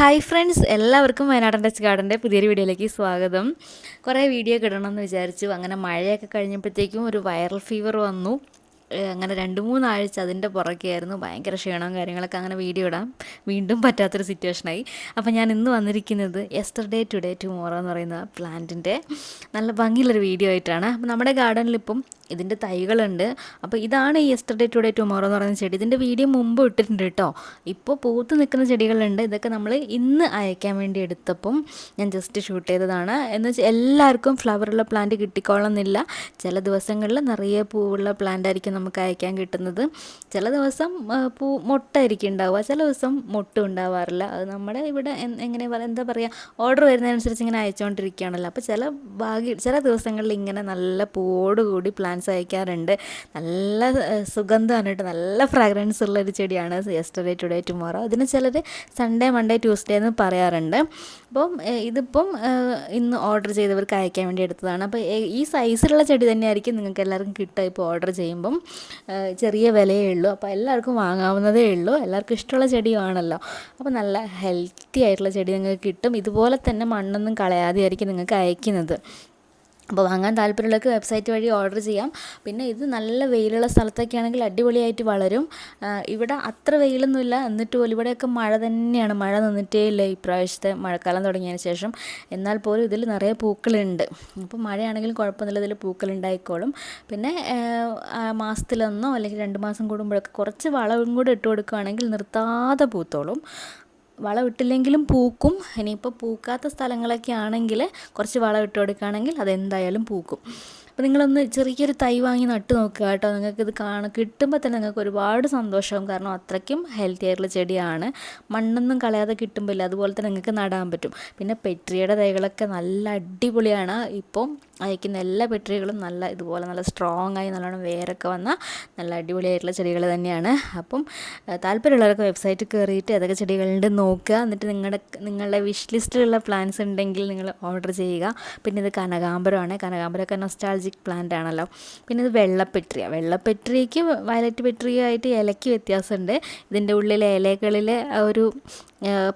Hi friends എല്ലാവർക്കും വയനാടൻ touch ഗാർഡന്റെ പുതിയൊരു വീഡിയോയിലേക്ക് സ്വാഗതം. കുറേ വീഡിയോ കിടണമെന്ന് വിചാരിച്ചു. അങ്ങനെ മഴയൊക്കെ കഴിഞ്ഞപ്പോഴത്തേക്കും ഒരു വൈറൽ ഫീവർ വന്നു. അങ്ങനെ രണ്ട് മൂന്നാഴ്ച അതിന്റെ പുറകെയായിരുന്നു. ഭയങ്കര ക്ഷീണവും കാര്യങ്ങളൊക്കെ അങ്ങനെ വീഡിയോ ഇടാം. വീണ്ടും പറ്റാത്തൊരു സിറ്റുവേഷനായി. അപ്പോൾ ഞാൻ ഇന്ന് വന്നിരിക്കുന്നത് യെസ്റ്റർഡേ ടുഡേ ടുമോറോ എന്ന് പറയുന്ന പ്ലാന്റിന്റെ നല്ല ഭംഗിയുള്ളൊരു വീഡിയോ ആയിട്ടാണ്. അപ്പോൾ നമ്മുടെ ഗാർഡനിൽ ഇപ്പം ഇതിന്റെ തൈകളുണ്ട്. അപ്പോൾ ഇതാണ് ഈ യെസ്റ്റർഡേ ടുഡേ ടുമോറോ എന്ന് പറയുന്ന ചെടി. ഇതിന്റെ വീഡിയോ മുമ്പ് ഇട്ടിട്ടുണ്ട് കേട്ടോ. ഇപ്പോൾ പൂത്ത് നിൽക്കുന്ന ചെടികളുണ്ട്. ഇതൊക്കെ നമ്മൾ ഇന്ന് അയക്കാൻ വേണ്ടി എടുത്തപ്പം ഞാൻ ജസ്റ്റ് ഷൂട്ട് ചെയ്തതാണ്. എന്ന് വെച്ചാൽ എല്ലാവർക്കും ഫ്ലവറുള്ള പ്ലാന്റ് കിട്ടിക്കോളണമെന്നില്ല ചില ദിവസങ്ങളിൽ നിറയെ പൂവുള്ള പ്ലാന്റ് ആയിരിക്കും നമുക്ക് അയക്കാൻ കിട്ടുന്നത്. ചില ദിവസം പൂ മുട്ടായിരിക്കും ഉണ്ടാവുക. ചില ദിവസം മുട്ടും ഉണ്ടാവാറില്ല. അത് നമ്മുടെ ഇവിടെ എങ്ങനെ എന്താ പറയുക ഓർഡർ വരുന്നതനുസരിച്ച് ഇങ്ങനെ അയച്ചുകൊണ്ടിരിക്കുകയാണല്ലോ. അപ്പോൾ ചില ഭാഗ്യ ചില ദിവസങ്ങളിൽ ഇങ്ങനെ നല്ല പൂവോടുകൂടി പ്ലാന്റ്സ് അയക്കാറുണ്ട്. നല്ല സുഗന്ധമാണ് നല്ല ഫ്രാഗ്രൻസ് ഉള്ള ഒരു ചെടിയാണ് യെസ്റ്റർഡേ ടുഡേ ടുമോറോ അതിന് ചിലർ സൺഡേ മൺഡേ ട്യൂസ്ഡേ എന്ന് പറയാറുണ്ട്. അപ്പം ഇതിപ്പം ഇന്ന് ഓർഡർ ചെയ്തവർക്ക് അയക്കാൻ വേണ്ടി എടുത്തതാണ്. അപ്പോൾ ഈ സൈസിലുള്ള ചെടി തന്നെയായിരിക്കും നിങ്ങൾക്ക് എല്ലാവർക്കും കിട്ടുക ഇപ്പോൾ ഓർഡർ ചെയ്യുമ്പം. ചെറിയ വിലയേ ഉള്ളൂ. അപ്പോൾ എല്ലാവർക്കും വാങ്ങാവുന്നതേ ഉള്ളൂ. എല്ലാവർക്കും ഇഷ്ടമുള്ള ചെടിയാണല്ലോ. അപ്പോൾ നല്ല ഹെൽത്തി ആയിട്ടുള്ള ചെടി നിങ്ങൾക്ക് കിട്ടും. ഇതുപോലെ തന്നെ മണ്ണൊന്നും കളയാതെ ആയിരിക്കും നിങ്ങൾക്ക് അയക്കുന്നത്. അപ്പോൾ വാങ്ങാൻ താല്പര്യമുള്ളവർക്ക് വെബ്സൈറ്റ് വഴി ഓർഡർ ചെയ്യാം. പിന്നെ ഇത് നല്ല വെയിലുള്ള സ്ഥലത്തൊക്കെ ആണെങ്കിൽ അടിപൊളിയായിട്ട് വളരും. ഇവിടെ അത്ര വെയിലൊന്നുമില്ല. എന്നിട്ട് പോലും ഇവിടെയൊക്കെ മഴ തന്നെയാണ്. മഴ നിന്നിട്ടേ ഇല്ല ഇപ്രാവശ്യത്തെ മഴക്കാലം തുടങ്ങിയതിന് ശേഷം. എന്നാൽ പോലും ഇതിൽ നിറയെ പൂക്കളുണ്ട്. അപ്പോൾ മഴയാണെങ്കിലും കുഴപ്പമൊന്നുമില്ല. ഇതിൽ പൂക്കളുണ്ടായിക്കോളും. പിന്നെ മാസത്തിലൊന്നോ അല്ലെങ്കിൽ രണ്ട് മാസം കൂടുമ്പോഴൊക്കെ കുറച്ച് വളവും കൂടെ ഇട്ട് കൊടുക്കുകയാണെങ്കിൽ നിർത്താതെ പൂത്തോളും. വളം ഇട്ടില്ലെങ്കിലും പൂക്കും. ഇനിയിപ്പോൾ പൂക്കാത്ത സ്ഥലങ്ങളൊക്കെ ആണെങ്കിൽ കുറച്ച് വളം ഇട്ട് കൊടുക്കുകയാണെങ്കിൽ അതെന്തായാലും പൂക്കും. അപ്പോൾ നിങ്ങളൊന്ന് ചെറിയൊരു തൈ വാങ്ങി നട്ട് നോക്കുക കേട്ടോ. നിങ്ങൾക്ക് ഇത് കാണ കിട്ടുമ്പോൾ തന്നെ നിങ്ങൾക്ക് ഒരുപാട് സന്തോഷമാകും കാരണം അത്രയ്ക്കും ഹെൽത്തി ആയിട്ടുള്ള ചെടിയാണ്. മണ്ണൊന്നും കളയാതെ കിട്ടുമ്പോൾ അതുപോലെ തന്നെ നിങ്ങൾക്ക് നടാൻ പറ്റും. പിന്നെ പെട്രിയുടെ തൈകളൊക്കെ നല്ല അടിപൊളിയാണ്. ഇപ്പം അയക്കുന്ന എല്ലാ പെട്രികളും നല്ല ഇതുപോലെ നല്ല സ്ട്രോങ് ആയി നല്ലോണം വേരൊക്കെ വന്ന നല്ല അടിപൊളിയായിട്ടുള്ള ചെടികൾ തന്നെയാണ്. അപ്പം താല്പര്യമുള്ളവരൊക്കെ വെബ്സൈറ്റിൽ കയറിയിട്ട് ഏതൊക്കെ ചെടികളുണ്ട് നോക്കുക. എന്നിട്ട് നിങ്ങളുടെ നിങ്ങളുടെ വിഷ് ലിസ്റ്റിലുള്ള പ്ലാൻസ് ഉണ്ടെങ്കിൽ നിങ്ങൾ ഓർഡർ ചെയ്യുക. പിന്നെ ഇത് കനകാമ്പരമാണ് കനകാമ്പരമൊക്കെ നൊസ്റ്റാൾജിക് പ്ലാന്റ് ആണല്ലോ. പിന്നെ ഇത് വെള്ളപ്പെട്രിയ വെള്ളപ്പെട്രിയയ്ക്ക് വയലറ്റ് പെട്രിയായിട്ട് ഇലയ്ക്ക് വ്യത്യാസമുണ്ട്. ഇതിന്റെ ഉള്ളിലെ ഇലകളിൽ ഒരു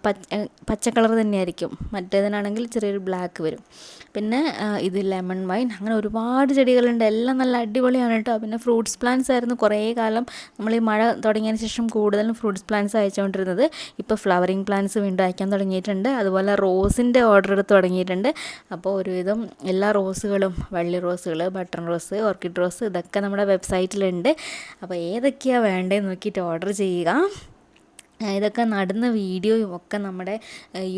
പച്ച പച്ച കളർ തന്നെയായിരിക്കും. മറ്റേതിനാണെങ്കിൽ ചെറിയൊരു ബ്ലാക്ക് വരും. പിന്നെ ഇത് ലെമൺ വൈൻ അങ്ങനെ ഒരുപാട് ചെടികളുണ്ട്. എല്ലാം നല്ല അടിപൊളിയാണ് കേട്ടോ പിന്നെ ഫ്രൂട്ട്സ് പ്ലാന്റ്സ് ആയിരുന്നു കുറേ കാലം നമ്മൾ ഈ മഴ തുടങ്ങിയതിന് ശേഷം കൂടുതലും ഫ്രൂട്ട്സ് പ്ലാന്റ്സ് അയച്ചുകൊണ്ടിരുന്നത്. ഇപ്പോൾ ഫ്ലവറിങ് പ്ലാന്റ്സ് വീണ്ടും അയക്കാൻ തുടങ്ങിയിട്ടുണ്ട്. അതുപോലെ റോസിന്റെ ഓർഡർ എടുത്ത് തുടങ്ങിയിട്ടുണ്ട്. അപ്പോൾ ഒരുവിധം എല്ലാ റോസുകളും വള്ളി റോസുകൾ ബട്ടൺ റോസ് ഓർക്കിഡ് റോസ് ഇതൊക്കെ നമ്മുടെ വെബ്സൈറ്റിലുണ്ട്. അപ്പോൾ ഏതൊക്കെയാണ് വേണ്ടതെന്ന് നോക്കിയിട്ട് ഓർഡർ ചെയ്യുക. ഇതൊക്കെ നടുന്ന വീഡിയോയും ഒക്കെ നമ്മുടെ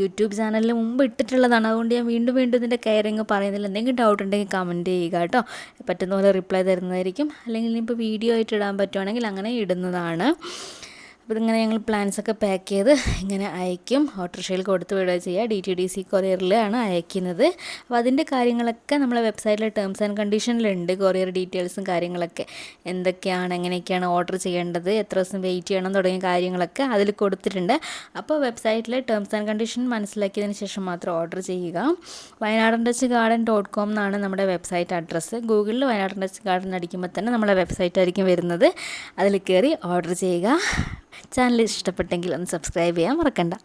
യൂട്യൂബ് ചാനലിൽ മുമ്പ് ഇട്ടിട്ടുള്ളതാണ്. അതുകൊണ്ട് ഞാൻ വീണ്ടും വീണ്ടും ഇതിന്റെ കെയറിങ് പറയുന്നില്ല എന്തെങ്കിലും ഡൗട്ട് ഉണ്ടെങ്കിൽ കമന്റ് ചെയ്യുക കേട്ടോ. പറ്റുന്ന പോലെ റിപ്ലൈ തരുന്നതായിരിക്കും. അല്ലെങ്കിൽ ഇനിയിപ്പോൾ വീഡിയോ ആയിട്ട് ഇടാൻ പറ്റുവാണെങ്കിൽ അങ്ങനെ ഇടുന്നതാണ്. അപ്പോൾ ഇതിങ്ങനെ ഞങ്ങൾ പ്ലാൻസ് ഒക്കെ പാക്ക് ചെയ്ത് ഇങ്ങനെ അയക്കും. ഓട്ടോറിക്ഷയിൽ കൊടുത്ത് വിടുക ചെയ്യുക. ഡി ടി ഡി സി കൊറിയറിലാണ് അയക്കുന്നത്. അപ്പോൾ അതിന്റെ കാര്യങ്ങളൊക്കെ നമ്മളെ വെബ്സൈറ്റിലെ ടേംസ് ആൻഡ് കണ്ടീഷനിലുണ്ട് കൊറിയർ ഡീറ്റെയിൽസും കാര്യങ്ങളൊക്കെ. എന്തൊക്കെയാണ് എങ്ങനെയൊക്കെയാണ് ഓർഡർ ചെയ്യേണ്ടത് എത്ര ദിവസം വെയിറ്റ് ചെയ്യണം തുടങ്ങിയ കാര്യങ്ങളൊക്കെ അതിൽ കൊടുത്തിട്ടുണ്ട്. അപ്പോൾ വെബ്സൈറ്റിലെ ടേംസ് ആൻഡ് കണ്ടീഷൻ മനസ്സിലാക്കിയതിന് ശേഷം മാത്രം ഓർഡർ ചെയ്യുക. വയനാടൻ ടച്ച് ഗാർഡൻ ഡോട്ട് കോം എന്നാണ് നമ്മുടെ വെബ്സൈറ്റ് അഡ്രസ്സ് ഗൂഗിളിൽ വയനാടൻ ടച്ച് ഗാർഡൻ അടിക്കുമ്പോൾ തന്നെ നമ്മളെ വെബ്സൈറ്റ് ആയിരിക്കും വരുന്നത്. അതിൽ കയറി ഓർഡർ ചെയ്യുക. ചാനൽ ഇഷ്ടപ്പെട്ടെങ്കിൽ ഒന്ന് സബ്സ്ക്രൈബ് ചെയ്യാൻ മറക്കണ്ട.